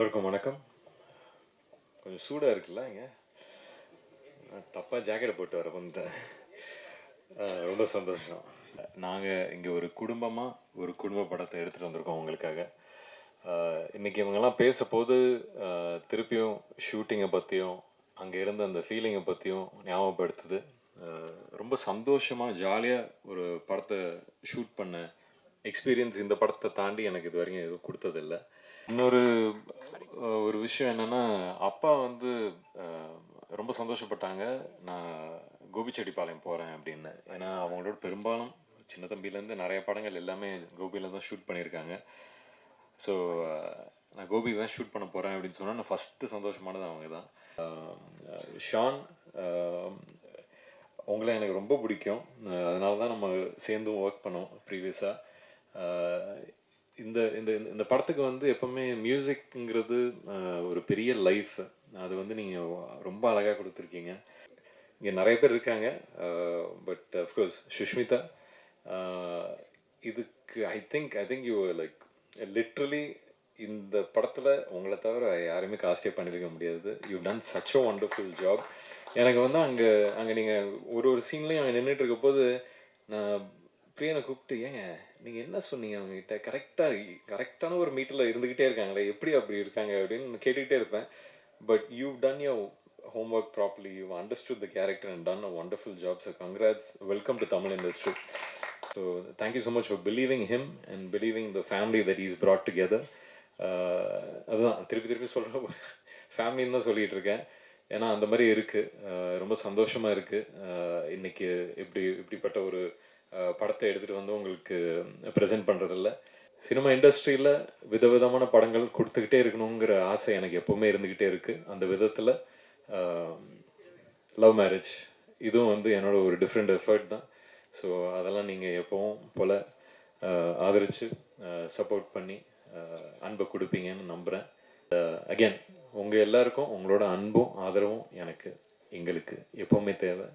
எல்லோருக்கும் வணக்கம். கொஞ்சம் சூடாக இருக்குல்ல இங்கே? நான் தப்பாக ஜாக்கெட்டை போட்டு வர வந்துட்டேன். ரொம்ப சந்தோஷம். நாங்கள் இங்கே ஒரு குடும்பமாக ஒரு குடும்ப படத்தை எடுத்துகிட்டு வந்திருக்கோம் உங்களுக்காக. இன்றைக்கி இவங்கெல்லாம் பேச போது திருப்பியும் ஷூட்டிங்கை பற்றியும் அங்கே இருந்த அந்த ஃபீலிங்கை பற்றியும் ஞாபகப்படுத்துது. ரொம்ப சந்தோஷமாக ஜாலியாக ஒரு படத்தை ஷூட் பண்ண எக்ஸ்பீரியன்ஸ் இந்த படத்தை தாண்டி எனக்கு இது வரைக்கும் எதுவும் கொடுத்ததில்ல. இன்னொரு ஒரு விஷயம் என்னன்னா அப்பா வந்து ரொம்ப சந்தோஷப்பட்டாங்க. நான் கோபிச்செட்டிப்பாளையம் போகிறேன் அப்படின்னு. ஏன்னா அவங்களோட பெரும்பாலும் சின்ன தம்பிலேருந்து நிறைய படங்கள் எல்லாமே கோபியில் தான் ஷூட் பண்ணியிருக்காங்க. ஸோ நான் கோபி தான் ஷூட் பண்ண போகிறேன் அப்படின்னு சொன்னால் நான் ஃபஸ்ட்டு சந்தோஷமானது அவங்க தான். ஷான் அஹ், உங்களை எனக்கு ரொம்ப பிடிக்கும். அதனால தான் நம்ம சேர்ந்தும் ஒர்க் பண்ணோம் ப்ரீவியஸாக இந்த இந்த இந்த- இந்த படத்துக்கு வந்து எப்பவுமே மியூசிக்ங்கிறது ஒரு பெரிய லைஃப் அது வந்து நீங்கள் ரொம்ப அழகாக கொடுத்துருக்கீங்க. இங்கே நிறைய பேர் இருக்காங்க. பட் அஃப்கோர்ஸ் சுஷ்மிதா இதுக்கு I think I think you like literally இந்த படத்தில் உங்களை தவிர யாருமே காஸ்டே பண்ணியிருக்க முடியாது. You done such a wonderful job எனக்கு வந்து அங்கே அங்கே நீங்கள் ஒரு ஒரு சீன்லேயும் அங்கே நின்றுட்டு இருக்க போது நான் என்னை கூப்பிட்டு ஏங்க நீங்கள் என்ன சொன்னீங்க அவங்ககிட்ட கரெக்டாக கரெக்டான ஒரு மீட்டில் இருந்துக்கிட்டே இருக்காங்களே எப்படி அப்படி இருக்காங்க? அப்படின்னு கேட்டுக்கிட்டே இருப்பேன். But you done your homework properly. You've understood the character and done a wonderful job so congrats. Welcome welcome tamil Tamil industry so you so much for believing him and believing the family that is brought together. Uh, அதுதான். திருப்பி திருப்பி சொல்கிற ஃபேமிலின்னு தான் சொல்லிகிட்டு இருக்கேன். ஏன்னா அந்த மாதிரி இருக்குது uh, ரொம்ப சந்தோஷமாக இருக்குது uh, இன்னைக்கு இப்படி இப்படிப்பட்ட ஒரு படத்தை எடுத்துகிட்டு வந்து உங்களுக்கு ப்ரெசென்ட் பண்ணுறதில்ல சினிமா இண்டஸ்ட்ரியில் விதவிதமான படங்கள் கொடுத்துக்கிட்டே இருக்கணுங்கிற ஆசை எனக்கு எப்போவுமே இருந்துக்கிட்டே இருக்குது அந்த விதத்தில் லவ் மேரேஜ் இதுவும் வந்து என்னோட ஒரு டிஃப்ரெண்ட் எஃபர்ட் தான். ஸோ அதெல்லாம் நீங்கள் எப்போவும் போல் ஆதரித்து சப்போர்ட் பண்ணி அன்பை கொடுப்பீங்கன்னு நம்புகிறேன் அகேன் உங்கள் எல்லாருக்கும் உங்களோட அன்பும் ஆதரவும் எனக்கு எங்களுக்கு எப்போவுமே தேவை.